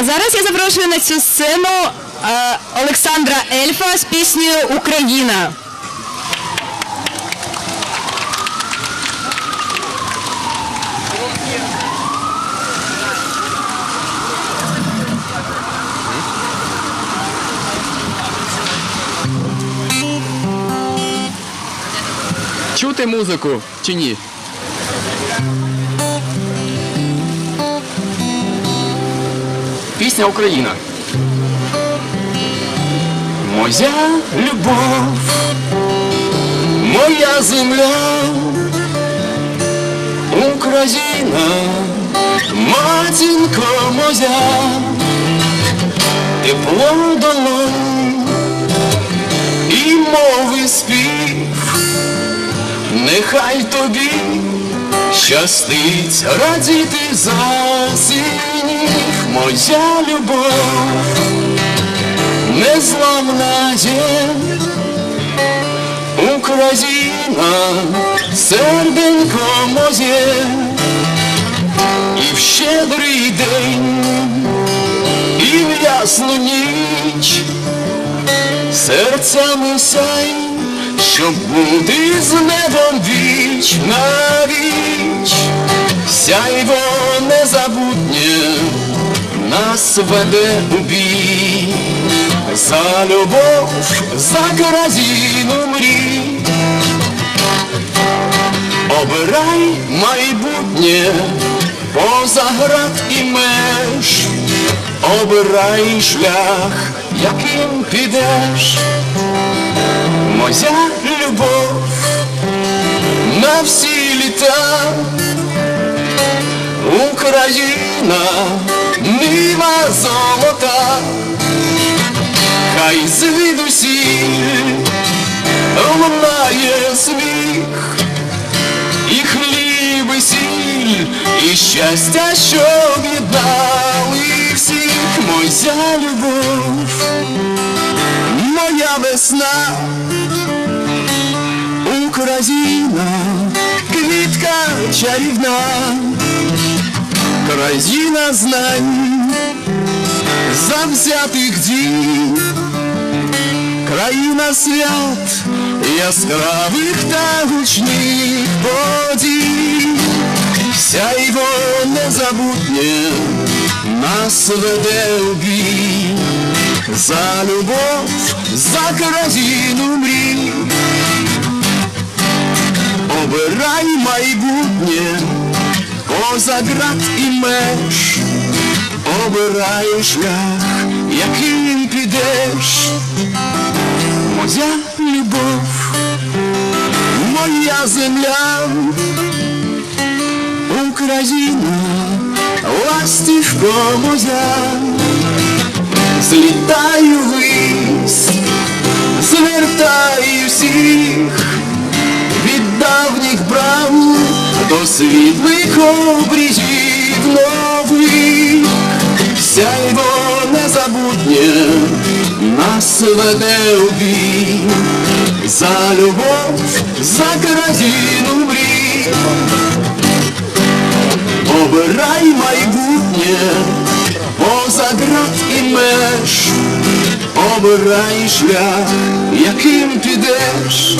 А зараз я запрошую на цю сцену е, Олександра Ельфа з піснею Україна. Чути музику чи ні? Пісня Україна. Моя любов, моя земля, Україна, матінко моя, тепло долонь і мови спів. Нехай тобі щастить радіти засинів, моя любов, незламна є. Україна, серденько моє, і в щедрий день, і в ясну ніч. Серцями сяй, щоб бути з небом віч на віч, сяйво незабутнє нас веде у бій, за любов, за країну мрій. Обирай майбутнє поза град і меж, обирай шлях, яким підеш, моя любов на всі літа, Україна, нива золота, хай звідусіль лунає сміх. І хліб, і сіль, і щастя, що об'єднали всіх, моя любов, моя весна, Україна, квітка чарівна, країна знань, завзятих дій. Країна свят яскравих та гучних подій, сяйво незабутнє нас веде у бій, за любов, за країну мрій. Обирай майбутнє поза град і меж, обирай шлях, яким підеш. Моя любов, моя земля, Україна, ластівко моя, злітаю ввись, звертаю всіх до світлих обріжів нових, сяйво незабутнє нас веде у бій, за любов, за країну мрій. Обирай майбутнє поза град і меж, обирай шлях, яким підеш,